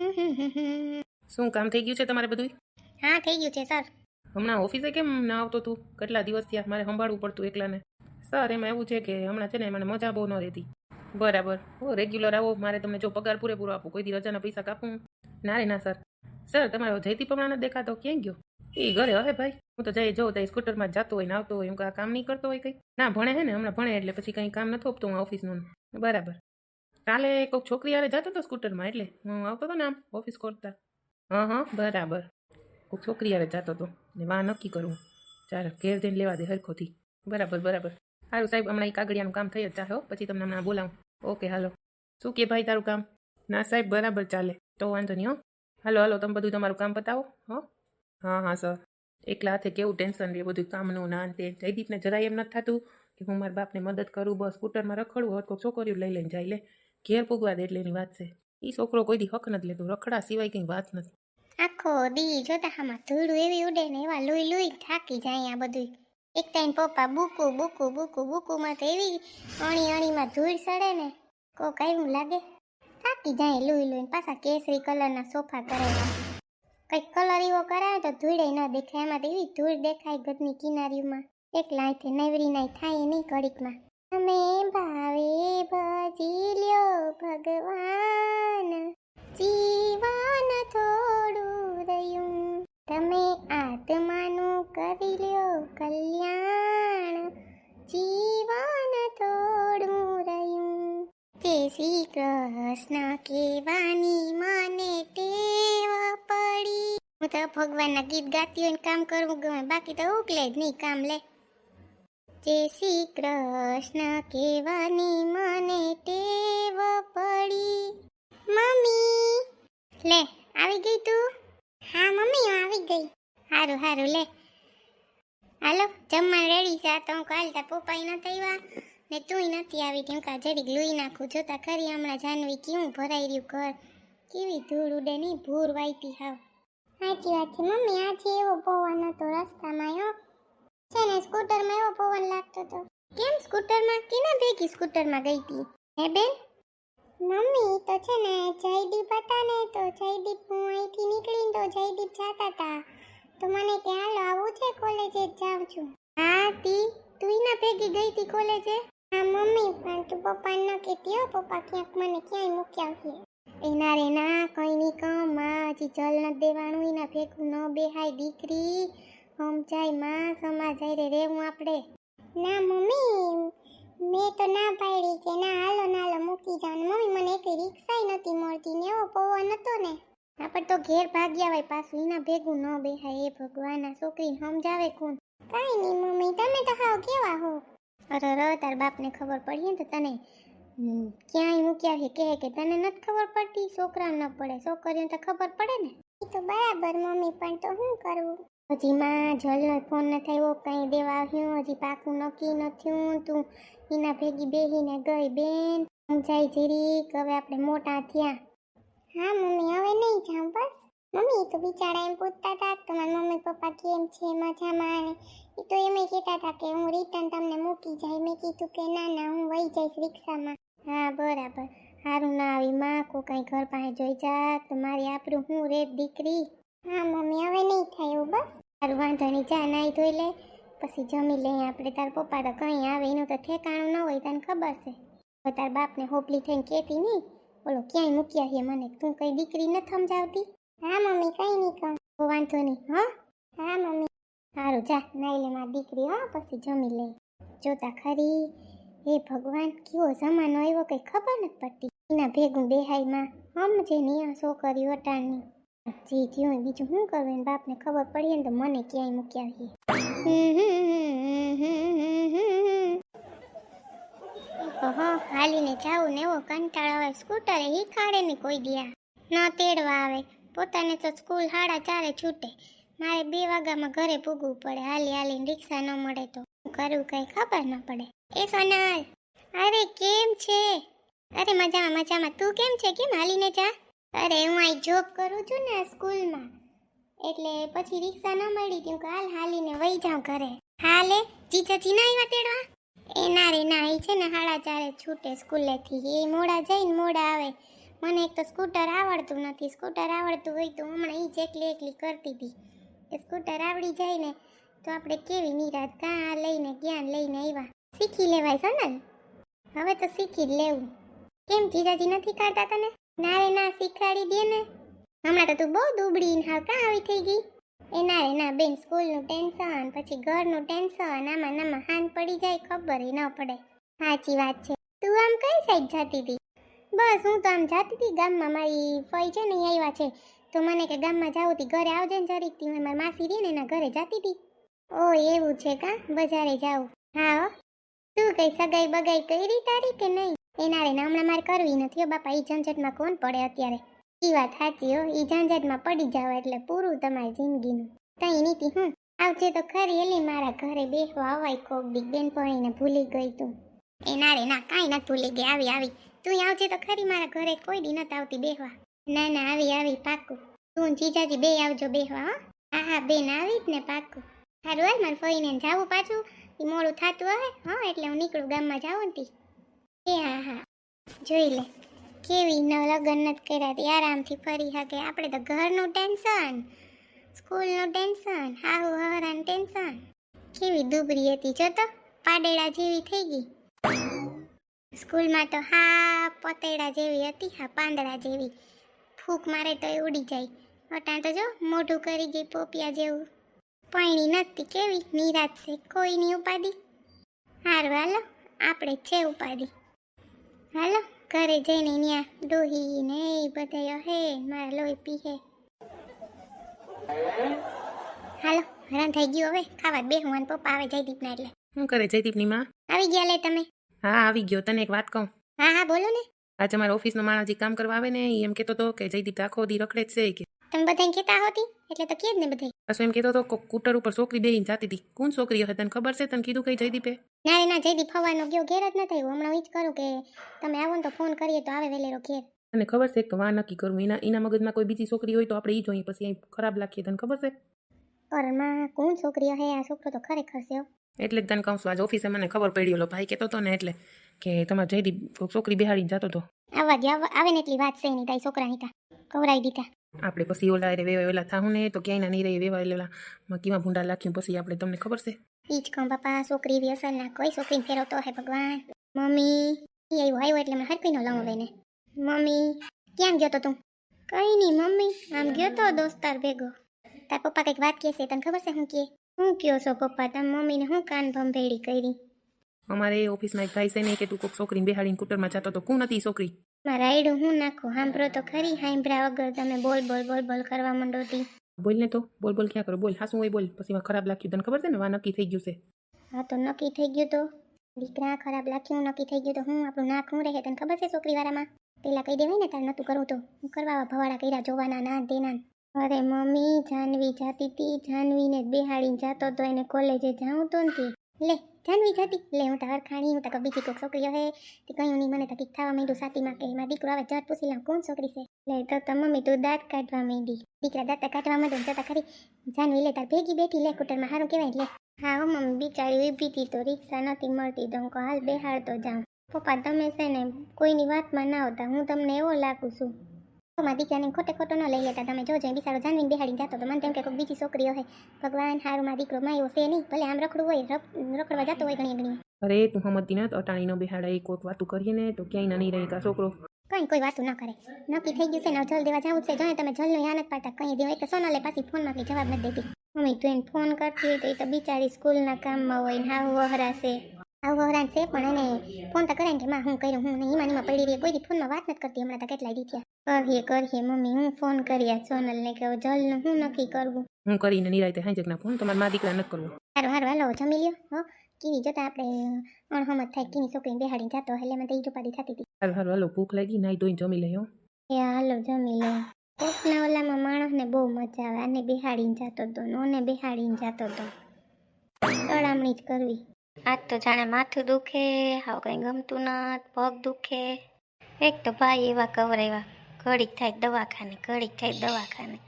શું કામ થઈ ગયું છે તમારે બધું હા થઈ ગયું છે સર. હમણાં ઓફિસે કેમ ના આવતો તું? કેટલા દિવસ થયા? મારે સંભાળવું પડતું એકલાને. સર એમાં એવું છે કે હમણાં છે ને મને મજા બહુ ન રહેતી. બરાબર. હો રેગ્યુલર આવો મારે તમને જો પગાર પૂરેપૂરો આપું કોઈ દી રજાના પૈસા કાપું. ના રે ના સર. સર તમારો જયતી હમણાં નથી દેખાતો? ક્યાં ગયો? એ ઘરે હવે ભાઈ. હું તો જઈ જોઉં ત્યાં સ્કૂટરમાં જતો હોય ને આવતો હોય એમ કે કામ નહીં કરતો હોય કંઈ. ના ભણે હે ને હમણાં ભણે એટલે પછી કંઈ કામ નથી આપતું હું ઓફિસનું. બરાબર. કાલે કોઈક છોકરી હારે જતો હતો સ્કૂટરમાં, એટલે હું આવતો હતો ને આમ ઓફિસ કરતા હા હા બરાબર. કોઈક છોકરી હારે જતો હતો ને વા નક્કી કરું. ચાલો, ઘેર જઈને લેવા દે હરખોથી. બરાબર બરાબર. સારું સાહેબ, હમણાં એ કાગળિયાનું કામ જ ચાલે પછી તમને હમણાં બોલાવું. Okay, hello. શું કે ભાઈ તારું કામ? ના સાહેબ, બરાબર ચાલે. તો વાંધો નહીં, હો. હાલો હાલો, તમે બધું તમારું કામ પતાવો હો. હા હા, સર. એકલા હાથે કેવું ટેન્શન રહે બધું કામનું ના તે. જયદીપને જરાય એમ નથી થતું કે હું મારા બાપને મદદ કરું, બસ સ્કૂટરમાં રખડવું હોત કોઈ છોકરીઓ લઈ લઈને જાય, લે. ઘેર પૂગવા દે એટલે એની વાત છે. એ છોકરો કોઈ દી હક નથી લેતો, રખડા સિવાય કંઈ વાત નથી. આખો દી જોતા હામાં ધૂળું એવી ઉડે ને એવા લુઈ લુઈ થાકી જાય આ બધું એક ટાઈમ પપ્પા બુકુ બુકુ બુકુ, બુકુમાં તો એવી અણી અણીમાં ધૂળ સડે ને કો એવું લાગે. થાકી જાય લુઈ લુઈ પાછા કેસરી કલરના સોફા કરેલા. કંઈક કલર એવો કરાવે તો ધૂળે ન દેખાય. એમાં તો એવી ધૂળ દેખાય ગદની કિનારીઓમાં. એક લાઈથી નવરી નાય થાય નહીં ઘડીકમાં તમે ભાવે ભજી લ્યો ભગવાન. જીવન થોડું રહ્યું. તમે આત્માનું કરી લ્યો કલ્યાણ. જીવન થોડું રહ્યું. તે શ્રી કૃષ્ણ કહેવાની મને ટેવ પડી. હું તો ભગવાનના ગીત ગાતી હોય કામ કરવું ગમે બાકી તો ઉકલે જ નહીં કામ લે. જય શ્રી કૃષ્ણ કહેવાની મને ટેવ પડી. મમ્મી! લે, આવી ગઈ તું? હા, મમ્મી આવી ગઈ. હારું હારું, લે. હાલો, જમવા રેડી છે. તો હું કાલ તાર પપ્પાઈ નથી આવ્યા ને તુંય નથી આવી. કેમ કે જરીક લુઈ નાખું. જોતા ખરી હમણાં જાનવી કેવું ભરાઈ રહ્યું ઘર. કેવી ધૂળ ઉડે નહીં ભૂર વાઈતી હાવ. સાચી વાત છે. મમ્મી, આજે એવો પવન હતો રસ્તામાં, હો. છે ને, સ્કૂટરમાં એવો પવન લાગતો હતો. કેમ સ્કૂટરમાં? કેના ભેગી સ્કૂટરમાં ગઈ હતી હે બેન? મમ્મી, તો છે ને, જયદીપ હતા ને, તો જયદીપ હું અહીંથી નીકળીને તો જયદીપ જતા હતા તો મને કે, હાલો, આવું છે કોલેજે જ જાઉં છું. હા, તી. તું એના ભેગી ગઈ હતી કોલેજે? હા, મમ્મી, પણ તું પપ્પા ન કહેતી હો. પપ્પા ક્યાંક મને ક્યાંય મૂક્યા છે. એના રે ના, કઈ નહીં કમમાં હજી જલ ન દેવાનું. એના ભેગું ન બેહાય દીકરી. સમજાયમાં સમાજાય રે, રેવું આપણે. ના, મમ્મી, મેં તો ના પાડી કે ના, હાલો ના હાલો મૂકી ને મમ્મી મને એક રિક્ષાય નથી મળતી, ને એવો પવન હતો ને. આપણે તો ઘેર ભાગ્યા હોય, પાછું એના ભેગું ન બેહાય. એ ભગવાન આ છોકરીને સમજાવે કોણ? કાંઈ નહીં, મમ્મી, તમે તો હાવ કેવા હો. અરે ર તાર બાપને ખબર પડી ને તો તને ક્યાંય મૂક્યા છે કે કે તને નથી ખબર પડતી? છોકરાને ન પડે. છોકરીઓને તો ખબર પડે ને. એ તો બરાબર, મમ્મી, પણ તો શું કરવું હજી માં જલ ફોન ન થયો, કંઈ દેવા આવ્યું, હજી પાકું નક્કી ન થયું તું. એના ભેગી બેહીને ગઈ બેન. સમજાઈ જીરીક હવે આપણે મોટા થયા. હા, મમ્મી, હવે નહીં જાઉં બસ. મમ્મી તો બિચારા એમ પૂછતા હતા કે તમારા મમ્મી પપ્પા કેમ છે મજામાં ને એ તો એમ કહેતા હતા કે હું રિટર્ન તમને મૂકી જાય. મેં કીધું કે ના ના, હું વહી જઈશ રિક્ષામાં. હા, બરાબર. સારું ના આવી, માં કો કાંઈ ઘર પાસે જોઈ જા, તો મારી આપણું હું રે, દીકરી. હા, મમ્મી, હવે નહીં સારું વાંધો નહીં જા નાહી ધોઈ લે. પછી જમી લઈએ આપણે. તાર પપ્પા તો કઈ આવે એનું તો ઠેકાણું ન હોય તને ખબર છે. તાર બાપને હોપલી થઈને કહેતી નહીં. બોલો ક્યાંય મૂક્યા છે મને? તું કઈ દીકરી નથી સમજાવતી? હા મમ્મી કઈ નહીં કહું. વાંધો નહીં હા? હા મમ્મી. સારું જા નાઈ લે મારી દીકરી હા? પછી જમી લે. જોતા ખરી. હે ભગવાન કેવો જમાનો આવ્યો કઈ ખબર નથી પડતી. એના ભેગું બેહાઈમાં સમજે નહીં આ છોકરી વટાણની. જી, થયું બીજું શું કરવું? એને બાપને ખબર પડી ને તો મને ક્યાંય મૂક્યા છે ઓહો, હાલીને જાવું ને એવો કંટાળો આવે. સ્કૂટરે હીખાડે ને કોઈ દિયા ન તેડવા આવે. પોતાને તો સ્કૂલ સાડા ચારે છૂટે. મારે બે વાગ્યામાં ઘરે પૂગવું પડે. હાલી હાલીને રિક્ષા ન મળે તો. શું કરવું કઈ ખબર ન પડે. એ સોનલ, અરે કેમ છે? અરે મજામાં મજામાં. તું કેમ છે? કેમ હાલીને જા? અરે, હું અહીં જોબ કરું છું ને સ્કૂલમાં. એટલે પછી રિક્ષા ન મળી તું હાલ હાલીને વહી જાઉં ઘરે. હાલે? જીજાજી ના આવ્યા તેડવા? એ ના રે, ના, એ છે ને હાડા ચારે છૂટે સ્કૂલેથી. એ મોડા જઈને મોડા આવે. મને એક તો સ્કૂટર આવડતું નથી. સ્કૂટર આવડતું હોય તો હમણાં એ જ એકલી એકલી કરતી હતી. એ સ્કૂટર આવડી જાય ને તો આપણે કેવી નિરાત કાં લઈને જ્ઞાન લઈને આવ્યા શીખી લેવાય સોનલ. હવે તો શીખી જ લેવું. કેમ જીજાજી નથી કાઢતા તને? ના રે ના શીખવાડી દે ને. હમણાં તો તું બહુ દુબળી ને હાવ કાં આવી થઈ ગઈ. એ ના રે ના બેન સ્કૂલનું ટેન્શન, પછી ઘરનું ટેન્શન આમાં નામાં હાન પડી જાય, ખબર ન પડે. સાચી વાત છે. તું આમ કઈ સાઈડ જતી હતી? બસ હું તો આમ જાતી હતી, ગામમાં મારી ફઈ છે ને અહીં આવ્યા છે. તો મને કે ગામમાં જાઉં હતી ઘરે આવજે ને જરીક તી મારી માસી રહી ને એના ઘરે જતી હતી ઓ, એવું છે કા? બજારે જાઉં. હા. તું કઈ સગાઈ બગાઈ કરી તારી કે નહીં? એના રે હમણાં મારે કરવી નથી બાપા એ ઝંઝટમાં કોણ પડે અત્યારે? એ વાત સાચી હો એ ઝંઝટમાં પડી જાવ એટલે પૂરું તમારી જિંદગીનું. તઈ નીતિ હું આવજે તો ખરી એલી મારા ઘરે બેસવા અવાય કોક દી, બેનપણીને ભૂલી ગઈ તું. એ ના રે ના, કાંઈ નથી ભૂલી ગઈ, આવી આવી. તું આવજે તો ખરી, મારા ઘરે કોઈ દી નથી આવતી બેહવા. ના ના, આવી આવી પાકું તું જીજાજી બે આવજો બેહવા, હો. હા હા, બેન આવી જ ને પાકું સારું હાલ, મારે ફરીને જાવું પાછું. એ મોડું થતું હોય હા, એટલે હું નીકળું ગામમાં જાઉં ને એ, હા હા. જોઈ લે. કેવી ન લગ્ન નથી કર્યા હતી આરામથી ફરી શકે આપણે તો ઘરનું ટેન્શન. સ્કૂલનું ટેન્શન. હાહુ હરાનું ટેન્શન. કેવી દુબરી હતી જો તો. પાડેડા જેવી થઈ ગઈ. સ્કૂલમાં તો હા, પતેડા જેવી હતી, હા, પાંદડા જેવી. ફૂંક મારે તો એ ઉડી જાય. અટાણ તો જો, મોઢું કરી ગઈ પોપિયા જેવું. પૈણી નથી કેવી, નિરાશ છે. કોઈની ઉપાધિ? હારું, હાલો. આપણે છે ઉપાધિ. હાલો ઘરે જઈને ત્યાં ડોહી ને એ બધા હે મારા લોહી પીહે હાલો હેરાન થઈ ગયું હવે ખાવા બે હું અને પપ્પા આવે જયદીપના એટલે. શું કરે જયદીપની માં? આવી ગયા લે તમે? હા આવી ગયો તને એક વાત કહું. હા હા બોલો ને. આજે મારા ઓફિસનો માણસ જે કામ કરવા આવે ને એમ કહેતો હતો કે જયદીપ તો આખો દી રખડે જ છે કે તમે બધાને કહેતા હોતી? એટલે તો કે જ ને બધાય. પાછું એમ કહેતો તો કે કૂટર ઉપર છોકરી બેહીને જાતી હતી. કોણ છોકરી હશે તને ખબર છે? તને કીધું કઈ જયદીપે? ના રે ના જયદીપ ફવાનો ગયો ઘેર જ ન થયું હમણાં હું જ કરું કે તમે આવો ને તો ફોન કરીએ તો આવે વેલેરો ઘેર. અને ખબર છે કે વા નક્કી કરું? એના એના મગજમાં કોઈ બીજી છોકરી હોય તો આપણે એ જોઈએ પછી અહીં ખરાબ લાગીએ. તને ખબર છે? અરે માં કોણ છોકરી હે આ છોકરો તો ખરેખર છે એટલે તને કહું છું આજ ઓફિસે મને ખબર પડી ઓલો ભાઈ કહેતો હતો ને એટલે કે તમારે જયદીપ કોઈક છોકરી બિહાડીને જતો હતો. આવા આવવા- આવે ને એટલી વાત છે નહીં તારી છોકરાની તા કવરાઈ દીધા. આપણે પછી ઓલા રે વેવા ઓલા થાવું ને તો ક્યાંય ના નહીં રહી વેવા ઓલા મકીમાં ભૂંડા લાખ્યું પછી આપણે તમને ખબર છે ઈ જ કહું બાપા છોકરી અસર ના કોઈ છોકરીને ફેરવતો હે ભગવાન મમ્મી એ આવ્યો આવ્યો એટલે મને હરકીનો લઉં હવે ને મમ્મી ક્યાં ગયો તો તું કઈ નહીં મમ્મી આમ ગયો તો દોસ્તાર ભેગો તાર પપ્પા કંઈક વાત કહેશે તને ખબર છે હું કે હું કયો છો પપ્પા તમે મમ્મીને હું કાન ભંભેડી કરી અમારે ઓફિસમાં એક ભાઈ છે ને કે તું કોઈક છોકરીને બેહાડીને કુટરમાં જતો તો કોણ હતી છોકરી મારા આઈડું હું નાખું? સાંભળો તો ખરી સાંભળ્યા વગર તમે બોલ બોલ બોલ બોલ કરવા માંડો તી. બોલ ને તો બોલ બોલ ક્યાં કરો? બોલ હાસું હોય બોલ. પછી માં ખરાબ લાગ્યું. તને ખબર છે ને વા નક્કી થઈ ગયું છે? હા તો નક્કી થઈ ગયું તો? દીકરા ખરાબ લાગ્યું નક્કી થઈ ગયું તો હું આપણું નાક હું રહે? તને ખબર છે છોકરીવાળામાં? પેલા કહી દેવાય ને તારે નતું કરવું તો. હું કરવા ભવાડા કર્યા જોવાના ના તેના અરે મમ્મી જાનવી જાતી તી જાનવીને બેહાડીને જાતો તો એને કોલેજે જાઉં તો ને તે. લે, જાનવી જાતી. લે, હું તો હરખાણી, હું તો બીજી કોઈક છોકરીઓ હે. તે કહ્યું નહીં, મને તો કંઈક થવા માંડ્યું સાતીમાં કે મારા દીકરો આવે, જટ પૂછી લઉં કોણ છોકરી છે? લે, તો તો મમ્મી, તું દાંત કાઢવા માંડી. દીકરા દાંત કાઢવા માંડ્યો જતા ખરી. જાનવી, લે, તાર ભેગી બેઠી, લે, કુટરમાં સારું કહેવાય લે. હા મમ્મી, બિચારી ઊભી તો રિક્ષા નથી મળતી, તો હાલ બેહાડતો જાઉં. પપ્પા, તમે છે ને કોઈની વાતમાં ના આવતા, હું તમને એવો લાગુ છું. મારા દીકરાને ખોટે ખોટો ન લઈ લેતા. તમે જોજો બિચારો જાનવીને બેહાડીને જતો તો મને તેમ કે કોઈ બીજી છોકરીઓ હોય ભગવાન હારું મારો દીકરો માયો છે નહીં. ભલે આમ રખડવું હોય રખડવા જતો હોય ઘણી ઘણી અરે તું હમતી ના અટાણી નો બેહાડાય કોઈક વાતું કરીએ ને તો ક્યાંય નહીં રહી કા છોકરો. કંઈ કોઈ વાતું ન કરે. નક્કી થઈ ગયું છે ને જલ દેવા જવું છે. જો તમે જલનો યાદ નથી પાડતા કંઈ દેવા. એટલે સોનલે પાછી ફોનમાં કંઈ જવાબ નથી દેતી મમ્મી તું એને ફોન કરતી હોય તો એ તો બિચારી સ્કૂલના કામમાં હોય ને હાવ વહરાશે. હાવ વહરાન છે પણ એને ફોન તો કરે ને કે માં હું કર્યું? હું નહીં. એમાં ને એમાં પડી રહી. કોઈ દી ફોનમાં વાત નથી કરતી. હમણાં તો કેટલા દી થયા. કરીએ કરીએ મમ્મી હું ફોન કર્યા સોનલ કે હવે જલનું હું નક્કી કરવું? હું કરીને નિરાયતે હાઈ જગના ફોન તમારા મા દીકરા નથી કરવું. સારું સારું હાલો જમી લ્યો હો. કીની જોતા આપણે અણહમત થાય કીની છોકરીને બેહાડીને જતો એટલે મને તો ઉપાધિ થતી હતી. હારું હારું હાલો ભૂખ લાગી નાઈ ધોઈને જમી લઈ હો. એ હાલો જમી લે. કોકના ઓલામાં માણસને બહુ મજા આવે. આને બેહાડીને જતો હતો નોને બેહાડીને જાતો હતો તળામણી જ કરવી. આજ તો જાણે માથું દુખે હાવ કંઈ ગમતું ન પગ દુખે. એક તો ભાઈ એવા કવર એવા ઘડીક થાય દવાખાને, ઘડીક થાય દવાખાને.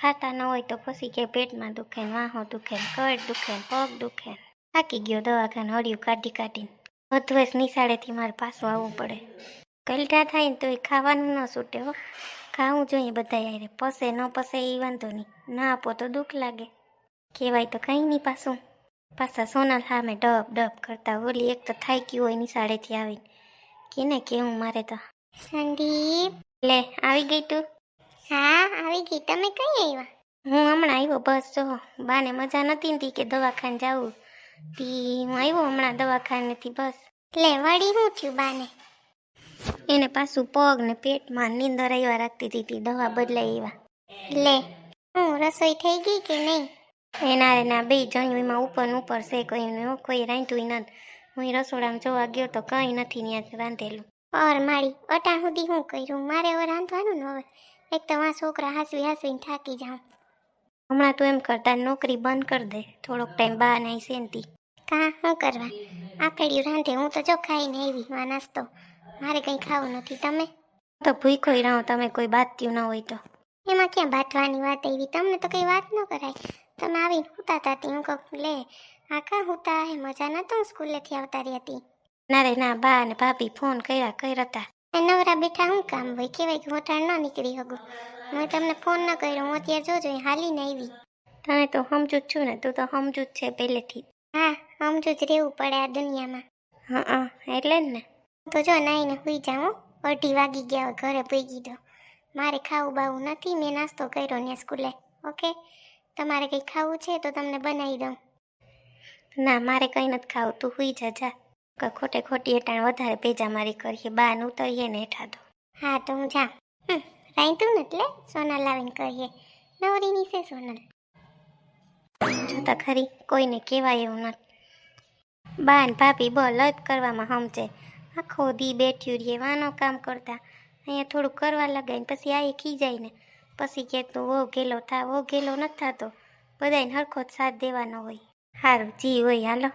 ખાતા ન હોય તો પછી કે પેટમાં દુખે વાહો દુખે ને કળ દુખે પગ દુખે. થાકી ગયો દવાખાને હળિયું કાઢી કાઢીને. વધવેશ નિશાળેથી મારે પાછું આવવું પડે. કલટા થાય ને તોય ખાવાનું ન છૂટે હો. ખાવું જોઈએ બધા યારે પસે ન પસે એ વાંધો નહીં. ના આપો તો દુઃખ લાગે. કહેવાય તો કંઈ નહીં પાછું. પાછા સોના સામે ડબ ડબ કરતા ઓલી એક તો થાય ગયું હોય નિશાળેથી આવીને. કેને કેવું મારે તો? સંદીપ? લે આવી ગઈ તું? હા આવી ગઈ. તમે કઈ આવ્યા હું હમણાં આવ્યો બસ જો. બાને મજા નથી હતી કે દવાખાને જાવું. તી હું આવ્યો હમણાં દવાખાનેથી બસ. લે વળી હું થયું બાને? એને પાછું પગ ને પેટમાં નીંદર આવ્યા રાખતી હતી દવા બદલાઈ આવ્યા લે હું રસોઈ થઈ ગઈ કે નહીં? એના એના બે જણ્યું એમાં ઉપર ને ઉપર છે કોઈ ને કોઈ રાંધ્યું નથી. હું રસોડામાં જોવા ગયો તો કંઈ નથી ત્યાં રાંધેલું. ઓર માળી અટા સુધી હું કર્યું? મારે હવે રાંધવાનું ને હવે એક તો આ છોકરા હાસવી હાસવીને થાકી જાઉં. હમણાં તું એમ કરતા નોકરી બંધ કરી દે. થોડોક ટાઈમ બહાર નહીં સેનતી કા? શું કરવા? આકડ્યું રાંધે હું તો જો ખાઈને આવી આ નાસ્તો. મારે કંઈ ખાવું નથી. તમે? તો ભૂખોઈ રહો તમે કોઈ બાત્યું ન હોય તો. એમાં ક્યાં બાટવાની વાત આવી? તમને તો કંઈ વાત ન કરાય. તમે આવીને હુતા હતા હું કહું લે આ કા હુતા હે, મજા નતો સ્કૂલેથી આવતા રહી હતી ના રે ના બા અને ભાભી ફોન કર્યા કર્યા હતા નવરા બેઠા હું કામ હોય? કેવાય કે વટાણ ન નીકળી શકું મેં તમને ફોન ન કર્યો, હું અત્યારે જોજો હાલીને આવી. તમે તો સમજુ જ છું ને, તું તો સમજુ જ છે પહેલેથી. હા સમજુ જ રહેવું પડે આ દુનિયામાં. હા, એટલે જ ને. તો જો નાઈને હુઈ જાઉં અઢી વાગી ગયા ઘરે ભેગી દો મારે ખાવું બાવું નથી, મેં નાસ્તો કર્યો ને સ્કૂલે. ઓકે? તમારે કંઈ ખાવું છે તો તમને બનાવી દઉં. ના, મારે કંઈ નથી ખાવું. તું હુઈ જજા જા. કે ખોટે ખોટી એટાણ વધારે ભેજા મારી કરીએ. બહાર ઉતરીએ ને હેઠા તો. હા, તો હું જા રાઈતું ને એટલે સોના લાવીને કહીએ. નવરીની છે સોનલ. જોતા ખરી, કોઈને કહેવાય એવું નથી બાન ભાભી બ લત કરવામાં સમજે આખો દી બેઠ્યું રહીએ વાનો કામ કરતા. અહીંયા થોડું કરવા લગાય ને પછી આ ખીજાય ને. પછી કે તું વો ગેલો થા વો ગેલો નથી થતો. બધાને હરખો જ સાથ દેવાનો હોય. સારું, જી હોય, હાલો.